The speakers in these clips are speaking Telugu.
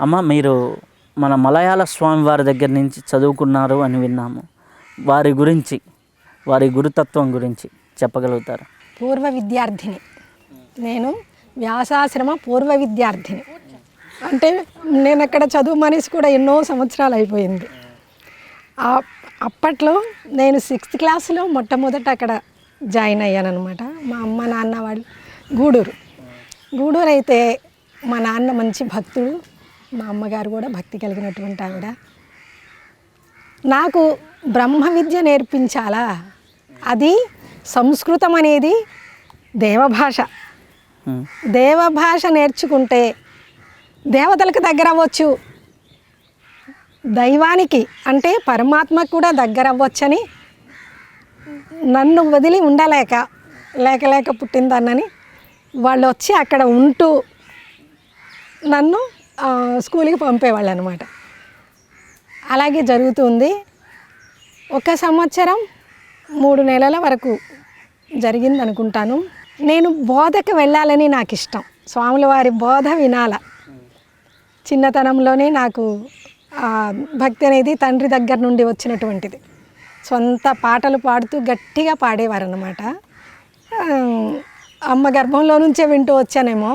అమ్మ మీరు మన మలయాళ స్వామి వారి దగ్గర నుంచి చదువుకున్నారు అని విన్నాము. వారి గురించి వారి గురుతత్వం గురించి చెప్పగలుగుతారా? పూర్వ విద్యార్థిని. నేను వ్యాసాశ్రమ పూర్వ విద్యార్థిని. అంటే నేను అక్కడ చదువు మనిషి కూడా ఎన్నో సంవత్సరాలు అయిపోయింది. అప్పట్లో నేను సిక్స్త్ క్లాస్లో మొట్టమొదట అక్కడ జాయిన్ అయ్యాను అనమాట మా అమ్మ నాన్న వాళ్ళు గూడూరు. గూడూరు అయితే మా నాన్న మంచి భక్తుడు. మా అమ్మగారు కూడా భక్తి కలిగినటువంటి ఆవిడ. నాకు బ్రహ్మ విద్య నేర్పించాలా? అది సంస్కృతం అనేది దేవభాష. దేవభాష నేర్చుకుంటే దేవతలకు దగ్గర అవ్వచ్చు. దైవానికి అంటే పరమాత్మకు కూడా దగ్గర అవ్వచ్చని నన్ను వదిలి ఉండలేక లేక లేక పుట్టిందన్నని వాళ్ళు వచ్చి అక్కడ ఉంటూ నన్ను స్కూల్కి పంపేవాళ్ళు అనమాట అలాగే జరుగుతుంది. ఒక సంవత్సరం మూడు నెలల వరకు జరిగింది అనుకుంటాను నేను బోధకు వెళ్ళాలని నాకు ఇష్టం స్వాముల వారి బోధ వినాల. చిన్నతనంలోనే నాకు భక్తి అనేది తండ్రి దగ్గర నుండి వచ్చినటువంటిది. సొంత పాటలు పాడుతూ గట్టిగా పాడేవారు అన్నమాట అమ్మ గర్భంలో నుంచే వింటూ వచ్చానేమో.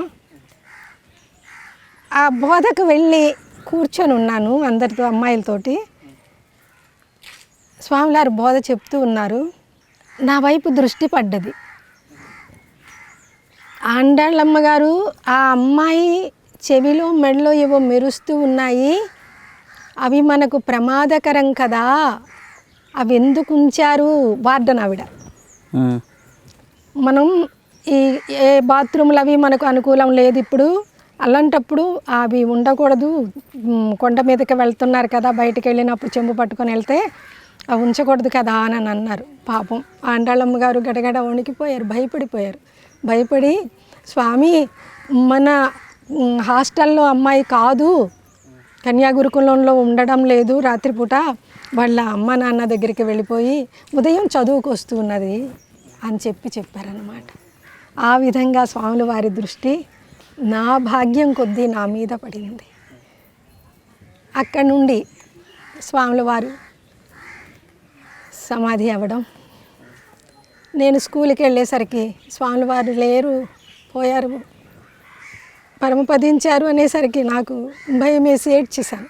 ఆ బోధకు వెళ్ళి కూర్చొని ఉన్నాను అందరితో అమ్మాయిలతోటి. స్వామివారు బోధ చెప్తూ ఉన్నారు. నా వైపు దృష్టి పడ్డది. ఆండాళ్ళమ్మ గారు ఆ అమ్మాయి చెవిలో మెడలో ఏవో మెరుస్తూ ఉన్నాయి. అవి మనకు ప్రమాదకరం కదా. అవి ఎందుకు ఉంచారు? వార్డన్ ఆవిడ. మనం ఈ ఏ బాత్రూమ్లు అవి మనకు అనుకూలం లేదు ఇప్పుడు. అలాంటప్పుడు అవి ఉండకూడదు. కొండ మీదకి వెళ్తున్నారు కదా బయటికి వెళ్ళినప్పుడు చెంబు పట్టుకొని వెళ్తే అవి ఉంచకూడదు కదా అని అని అన్నారు. పాపం ఆండాళ్ళమ్మ గారు గడగడ వణికిపోయారు భయపడిపోయారు. భయపడి స్వామి మన హాస్టల్లో అమ్మాయి కాదు. కన్యాగురుకులంలో ఉండడం లేదు రాత్రిపూట. వాళ్ళ అమ్మ నాన్న దగ్గరికి వెళ్ళిపోయి ఉదయం చదువుకు వస్తున్నది అని చెప్పి చెప్పారనమాట ఆ విధంగా స్వాముల వారి దృష్టి నా భాగ్యం కొద్దీ నా మీద పడింది. అక్కడి నుండి స్వాముల వారు సమాధి అవ్వడం. నేను స్కూల్కి వెళ్ళేసరికి స్వాముల వారు లేరు పోయారు పరమపదించారు అనేసరికి నాకు భయం వేసి ఏడ్చేశాను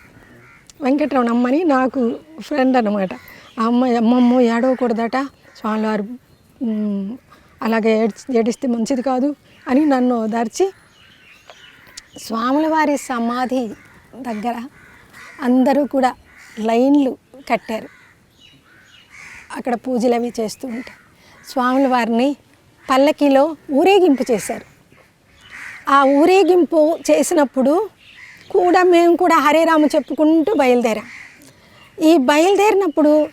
వెంకటరమణ అమ్మని నాకు ఫ్రెండ్ అనమాట ఆ అమ్మమ్మ ఏడవకూడదట స్వామివారు అలాగే ఏడ్చి ఏడిస్తే మంచిది కాదు అని నన్ను ఓదార్చి స్వాముల వారి సమాధి దగ్గర అందరూ కూడా లైన్లు కట్టారు. అక్కడ పూజలు అవి చేస్తూ ఉంటారు స్వాముల వారిని పల్లకిలో ఊరేగింపు చేశారు. ఆ ఊరేగింపు చేసినప్పుడు కూడా మేము కూడా హరే రామ చెప్పుకుంటూ బయలుదేరాం. ఈ బయలుదేరినప్పుడు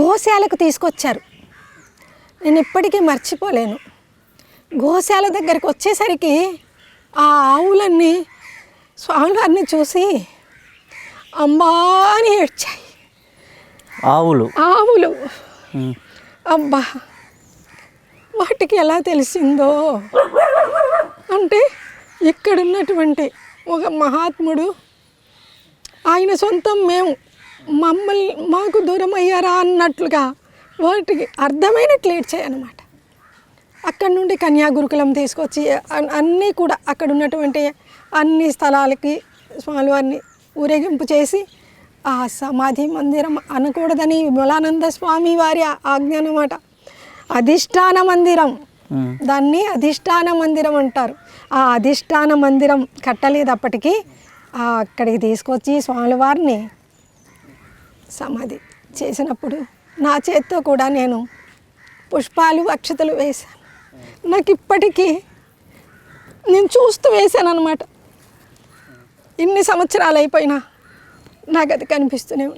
గోశాలకు తీసుకొచ్చారు. నేను ఇప్పటికీ మర్చిపోలేను. గోశాల దగ్గరికి వచ్చేసరికి ఆ ఆవులన్నీ స్వామివారిని చూసి అమ్మా అని ఏడ్చాయి. ఆవులు? ఆవులు. అబ్బా వాటికి ఎలా తెలిసిందో? అంటే ఇక్కడున్నటువంటి ఒక మహాత్ముడు ఆయన సొంతం మేము. మమ్మల్ని మాకు దూరం అయ్యారా అన్నట్లుగా వాటికి అర్థమైనట్లు ఏడ్చాయన్నమాట. అక్కడి నుండి కన్యాగురుకులం తీసుకొచ్చి అన్- అన్నీ కూడా అక్కడ ఉన్నటువంటి అన్ని స్థలాలకి స్వామివారిని ఊరేగింపు చేసి ఆ సమాధి మందిరం అనకూడదని విమలానంద స్వామి వారి ఆజ్ఞ అన్నమాట. అధిష్టాన మందిరం. దాన్ని అధిష్టాన మందిరం అంటారు. ఆ అధిష్టాన మందిరం కట్టలేదు అప్పటికి. అక్కడికి తీసుకొచ్చి స్వామివారిని సమాధి చేసినప్పుడు నా చేత్తో కూడా నేను పుష్పాలు అక్షతలు వేశాను. నాకు ఇప్పటికీ నేను చూస్తూ వేసాను అనమాట ఇన్ని సంవత్సరాలు అయిపోయినా నాకు అది కనిపిస్తూనే